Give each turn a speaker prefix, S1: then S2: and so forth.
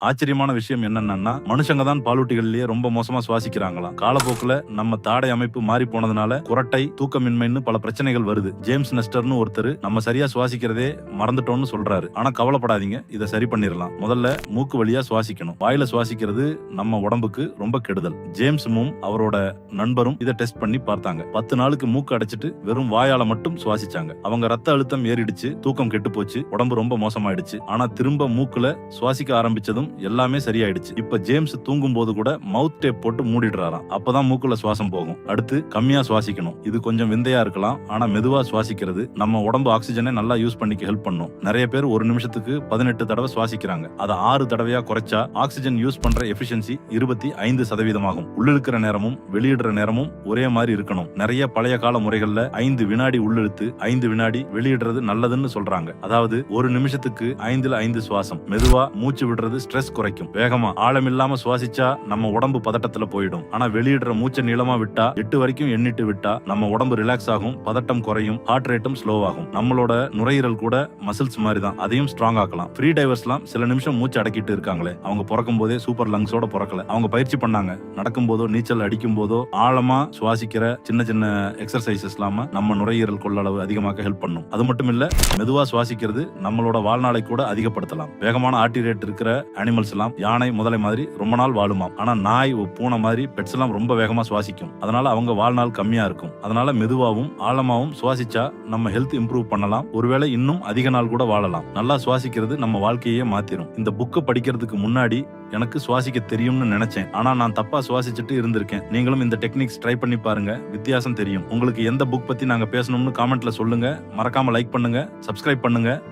S1: ஆச்சரியமான விஷயம் என்னன்னா மனுஷங்க தான் பாலூட்டிகள்லயே ரொம்ப மோசமா சுவாசிக்கிறாங்களாம். காலப்போக்குல நம்ம தாடை அமைப்பு மாறி போனதுனால குரட்டை தூக்கமின்மைன்னு பல பிரச்சனைகள் வருது. ஜேம்ஸ் நெஸ்டர்னு ஒருத்தர் நம்ம சரியா சுவாசிக்கிறதே மறந்துட்டோம்னு சொல்றாரு. ஆனா கவலைப்படாதீங்க இதை சரி பண்ணிடலாம் முதல்ல மூக்கு வழியா சுவாசிக்கணும். வாயில சுவாசிக்கிறது நம்ம உடம்புக்கு ரொம்ப கெடுதல். ஜேம்ஸும் அவரோட நண்பரும் இதை டெஸ்ட் பண்ணி பார்த்தாங்க. பத்து நாளுக்கு மூக்கு அடைச்சிட்டு வெறும் வாயால மட்டும் சுவாசிச்சாங்க. அவங்க ரத்த அழுத்தம் ஏறிடுச்சு தூக்கம் கெட்டு போச்சு உடம்பு ரொம்ப மோசமாயிடுச்சு. ஆனா திரும்ப மூக்குல சுவாசிக்க ஆரம்பிச்சதும் எல்லாமே சரியாயிடுச்சு. இப்ப ஜேம்ஸ் தூங்கும் போது கூட மவுத் டேப் போட்டு மூடிடுறாராம். அப்பதான் மூக்குல சுவாசம் போகும். அடுத்து கம்மியா சுவாசிக்கணும். இது கொஞ்சம் விந்தையா இருக்கலாம். ஆனா மெதுவா சுவாசிக்கிறது நம்ம உடம்பு ஆக்சிஜனை நல்லா யூஸ் பண்ணிக்க ஹெல்ப் பண்ணும். நிறைய பேர் ஒரு நிமிஷத்துக்கு பதினெட்டு தடவை சுவாசிக்கிறாங்க. அதை ஆறு தடவையா குறைச்சா ஆக்சிஜன் யூஸ் பண்ற எஃபிஷியன்சி இருபத்தி ஐந்து சதவீதமாகும். உள்ளிழுக்கிற நேரமும் வெளியிடுற நேரமும் ஒரே மாதிரி இருக்கணும். நிறைய பழைய கால முறைகள்ல ஐந்து வினாடி உள்ளிழுத்து ஐந்து வினாடி வெளியிடுறது நல்லதுன்னு சொல்றாங்க. அதாவது ஒரு நிமிஷத்துக்கு ஐந்துல ஐந்து சுவாசம். மெதுவா மூச்சு விடுறது ஸ்ட்ரெஸ் குறைக்கும். வேகமா ஆழமில்லாம சுவாசிச்சா நம்ம உடம்பு பதட்டத்துல போயிடும். ஆனா வெளியிடுற மூச்சை நீளமா விட்டா எட்டு வரைக்கும் எண்ணிட்டு விட்டா நம்ம உடம்பு ரிலாக்ஸ் ஆகும் பதட்டம் குறையும் ஹார்ட் ரேட்டும் ஸ்லோ ஆகும். நம்மளோட நுரையீரல் கூட மசில்ஸ் மாதிரி தான் அதையும் ஸ்ட்ராங் ஆக்கலாம். ஃப்ரீ டைவர்ஸ்லாம் சில நிமிஷம் மூச்சு அடக்கிட்டு இருக்காங்களே. அவங்க பிறக்கும் போதே சூப்பர் லங்ஸோட பிறக்கல. அவங்க பயிற்சி பண்ணாங்க. நடக்கும் போதோ நீச்சல் அடிக்கும் போதோ ஆழமா சுவாசிக்கிற சின்ன சின்ன எக்ஸசைசஸ் இல்லாம நம்ம நுரையீரல் கொள்ளளவு அதிகமாக ஹெல்ப் பண்ணும். அது மட்டும் இல்ல மெதுவா சுவாசிக்கிறது நம்மளோட வாழ்நாளை கூட அதிகப்படுத்தலாம். வேகமான ஆர்டி ரேட் இருக்கிற அனிமல்ஸ் எல்லாம் யானை முதலை மாதிரி ரொம்ப நாள் வாழுமாம். ஆனா நாய் பூனை மாதிரி பெட்ஸ் எல்லாம் ரொம்ப வேகமா சுவாசிக்கும். அதனால அவங்க வாழ்நாள் கம்மியா இருக்கும். அதனால மெதுவாகவும் ஆழமாவும் சுவாசிச்சா நம்ம ஹெல்த் இம்ப்ரூவ் பண்ணலாம். ஒருவேளை இன்னும் அதிக நாள் கூட வாழலாம். நல்லா சுவாசிக்கிறது நம்ம வாழ்க்கையே மாத்திரும். இந்த புக்கை படிக்கிறதுக்கு முன்னாடி எனக்கு சுவாசிக்க தெரியும்னு நினைச்சேன். ஆனா நான் தப்பா சுவாசிச்சுட்டு இருந்திருக்கேன். நீங்களும் இந்த டெக்னிக்ஸ் ட்ரை பண்ணி பாருங்க. வித்தியாசம் தெரியும். உங்களுக்கு எந்த புக் பத்தி நாங்க பேசணும்னு காமெண்ட்ல சொல்லுங்க. மறக்காம லைக் பண்ணுங்க. சப்ஸ்கிரைப் பண்ணுங்க.